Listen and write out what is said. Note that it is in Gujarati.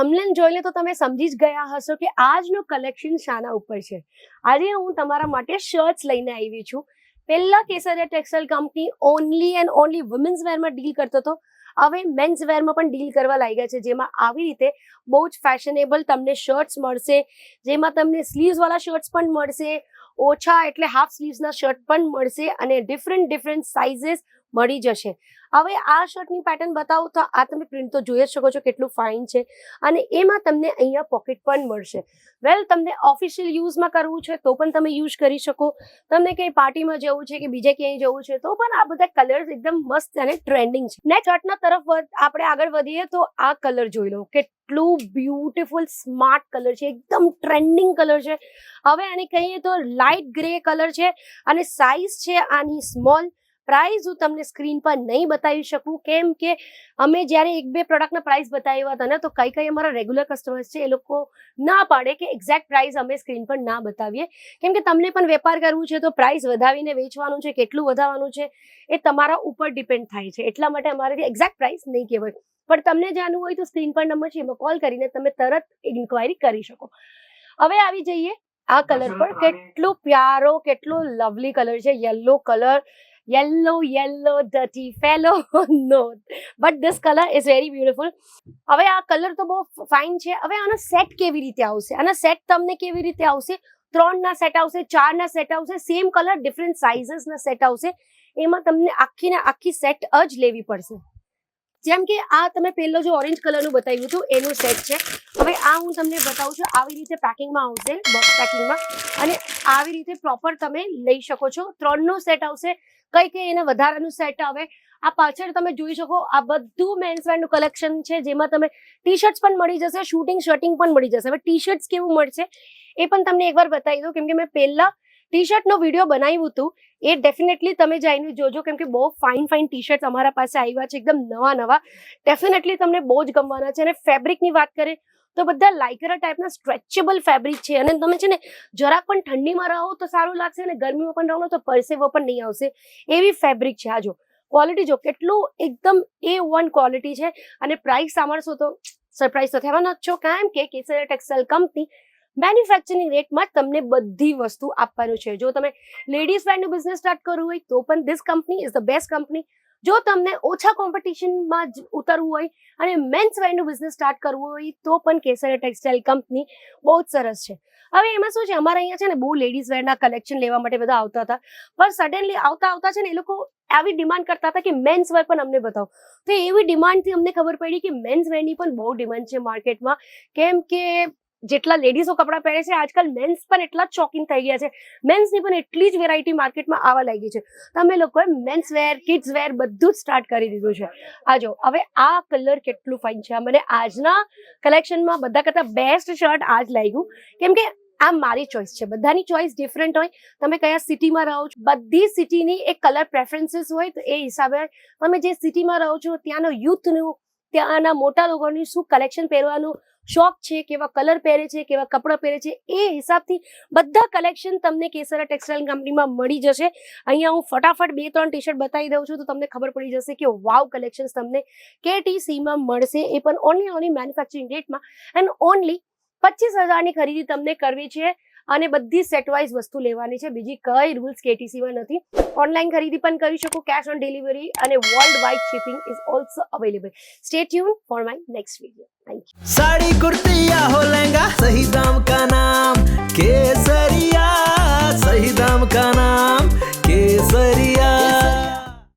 થમલેન જોઈને તો તમે સમજી જ ગયા હશો કે આજનું કલેક્શન શાના ઉપર છે. આજે હું તમારા માટે શર્ટ્સ લઈને આવી છું. પહેલા Kesariya textile company only and only women's વેરમાં deal કરતો હતો. હવે મેન્સ વેરમાં પણ ડીલ કરવા લાગ્યા છે, જેમાં આવી રીતે બહુ જ ફેશનેબલ તમને શર્ટ્સ મળશે, જેમાં તમને સ્લીવ્સવાળા શર્ટ્સ પણ મળશે, ઓછા એટલે હાફ સ્લીવ્સના શર્ટ પણ મળશે અને ડિફરન્ટ ડિફરન્ટ સાઇઝીસ મળી જશે. હવે આ શર્ટની પેટર્ન બતાવો તો આ તમે પ્રિન્ટ તો જોઈ જ શકો છો કેટલું ફાઇન છે અને એમાં તમને અહીંયા પોકેટ પણ મળશે. વેલ તમને ઓફિશિયલ યુઝમાં કરવું છે તો પણ તમે યુઝ કરી શકો. તમને કંઈ પાર્ટીમાં જવું છે કે બીજે ક્યાંય જવું છે તો પણ આ બધા કલર્સ એકદમ મસ્ત અને ટ્રેન્ડિંગ છે. નેક્સ્ટ શર્ટના તરફ આપણે આગળ વધીએ તો આ કલર જોઈ લો. કેટલું બ્યુટીફુલ સ્માર્ટ કલર છે. એકદમ ટ્રેન્ડિંગ કલર છે. હવે આને કહીએ તો લાઇટ ગ્રે કલર છે અને સાઇઝ છે આની સ્મોલ પ્રાઇસ હું તમને સ્ક્રીન પર નહીં બતાવી શકું. કેમ કે અમે જ્યારે એક બે પ્રોડક્ટના પ્રાઇસ બતાવ્યા હતા ને તો કઈ કઈ અમારા રેગ્યુલર કસ્ટમર્સ છે એ લોકો ના પાડે કે એક્ઝેક્ટ પ્રાઇસ અમે સ્ક્રીન પર ના બતાવીએ. કેમ કે તમને પણ વેપાર કરવું છે તો પ્રાઇસ વધાવીને વેચવાનું છે કેટલું વધારવાનું છે એ તમારા ઉપર ડિપેન્ડ થાય છે. એટલા માટે અમારે એક્ઝેક્ટ પ્રાઇસ નહીં કહેવાય. પણ તમને જાણવું હોય તો સ્ક્રીન પર નંબર છે એમાં કોલ કરીને તમે તરત ઇન્ક્વાયરી કરી શકો. હવે આવી જઈએ આ કલર પર. કેટલો પ્યારો કેટલો લવલી કલર છે. Yellow colour yellow yellow, dirty fellow no but this colour is very beautiful હવે આ કલર તો બહુ ફાઇન છે. હવે આનો સેટ કેવી રીતે આવશે? આના સેટ તમને કેવી રીતે આવશે? ત્રણના સેટ આવશે ચારના સેટ આવશે સેમ કલર ડિફરન્ટ સાઇઝીસના સેટ આવશે. એમાં તમને આખી ને આખી સેટ જ લેવી પડશે. જેમ કે આ તમે પહેલો જે ઓરેન્જ કલરનું બતાવ્યું હતું, એનું સેટ છે. હવે આ હું તમને બતાવું છું, આવી રીતે પેકિંગમાં આવશે બોક્સ પેકિંગમાં અને આવી રીતે પ્રોપર તમે લઈ શકો છો. ત્રણનો સેટ આવશે, કઈ કઈ એને વધારાનું સેટ આવે. આ પાછળ તમે જોઈ શકો, આ બધું મેન્સ વેરનું કલેક્શન છે, જેમાં તમે ટી શર્ટ્સ પણ મળી જશે શૂટિંગ શર્ટિંગ પણ મળી જશે. હવે ટી શર્ટ્સ કેવું મળશે, એ પણ તમને એકવાર બતાવી દઉં, કેમ કે મેં પહેલા ટી શર્ટનો વીડિયો બનાવ્યું હતું એ ડેફિનેટલી તમે જઈને જોજો, કેમ કે બહુ ફાઇન ફાઇન ટી શર્ટ અમારા પાસે આવ્યા છે, એકદમ નવા નવા. ડેફિનેટલી તમને બહુ જ ગમવાના છે. અને ફેબ્રિકની વાત કરીએ, તો બધા લાઇકરા ટાઈપના સ્ટ્રેચેબલ ફેબ્રિક છે. અને તમે છે ને, જરાક પણ ઠંડીમાં રહો તો સારું લાગશે અને ગરમીમાં પણ રહો તો પરસેવો પણ નહીં આવશે. એવી ફેબ્રિક છે. આ જો ક્વોલિટી જો, કેટલું એકદમ એ વન ક્વોલિટી છે. અને પ્રાઇસ સાંભળશો તો સરપ્રાઈઝ તો થવાના જ છો. કેમ કે કેસર ટેક્સટાઇલ કંપની મેન્યુફેક્ચરિંગ રેટમાં તમને બધી વસ્તુ આપવાનું છે. જો તમે લેડીઝ વેરનું બિઝનેસ સ્ટાર્ટ કરવું હોય, તો પણ this company is the best company જો તમને ઓછા કોમ્પિટિશનમાં જ ઉતરવું હોય અને મેન્સ વેરનું બિઝનેસ સ્ટાર્ટ કરવું હોય, તો પણ કેસર ટેક્સટાઇલ કંપની બહુ જ સરસ છે. હવે એમાં શું છે? અમારા અહીંયા છે ને બહુ લેડીઝ વેરના કલેક્શન લેવા માટે બધા આવતા હતા. પણ સડનલી આવતા આવતા છે ને એ લોકો આવી ડિમાન્ડ કરતા હતા કે મેન્સ વેર પણ અમને બતાવો. તો એવી ડિમાન્ડથી અમને ખબર પડી કે મેન્સ વેરની પણ બહુ ડિમાન્ડ છે માર્કેટમાં કેમ કે જેટલા લેડીઝો કપડાં પહેરે છે, આજકાલ મેન્સ પણ એટલા જ શોકિંગ થઈ ગયા છે. મેન્સની પણ એટલી જ વેરાયટી માર્કેટમાં આવવા લાગી છે. તમે લોકોએ મેન્સ વેર કિડ્સ વેર બધું જ સ્ટાર્ટ કરી દીધું છે. આ જો, હવે આ કલર કેટલું ફાઇન છે? મને આજના કલેક્શનમાં બધા કરતાં બેસ્ટ શર્ટ આજ લાગ્યું. કેમ કે આ મારી ચોઈસ છે. બધાની ચોઈસ ડિફરન્ટ હોય. તમે કયા સિટીમાં રહો છો? બધી સિટીની એક કલર પ્રેફરન્સીસ હોય તો એ હિસાબે તમે જે સિટીમાં રહો છો, ત્યાંનો યુથનું ત્યાંના મોટા લોકોની શું કલેક્શન પહેરવાનું શોખ છે, કેવા કલર પહેરે છે, કેવા કપડાં પહેરે છે, એ હિસાબથી બધા કલેક્શન તમને કેસરા ટેક્સટાઇલ કંપનીમાં મળી જશે. અહીંયા હું ફટાફટ બે ત્રણ ટી શર્ટ બતાવી દઉં છું તો તમને ખબર પડી જશે કે વાવ કલેક્શન તમને કેટીસીમાં મળશે. એ પણ ઓનલી ઓનલી મેન્યુફેક્ચરિંગ રેટમાં એન્ડ ઓનલી પચીસ હજારની ખરીદી તમને કરવી છે. અને બધી સેટવાઇઝ વસ્તુ લેવાની છે. બીજી કઈ રૂલ્સ કેટીસીમાં નથી. ઓનલાઈન ખરીદી પણ કરી શકો. કેશ ઓન ડિલિવરી અને world wide shipping is also available stay tuned for my next video thank you sari, kurti હો લહેંગા, સહી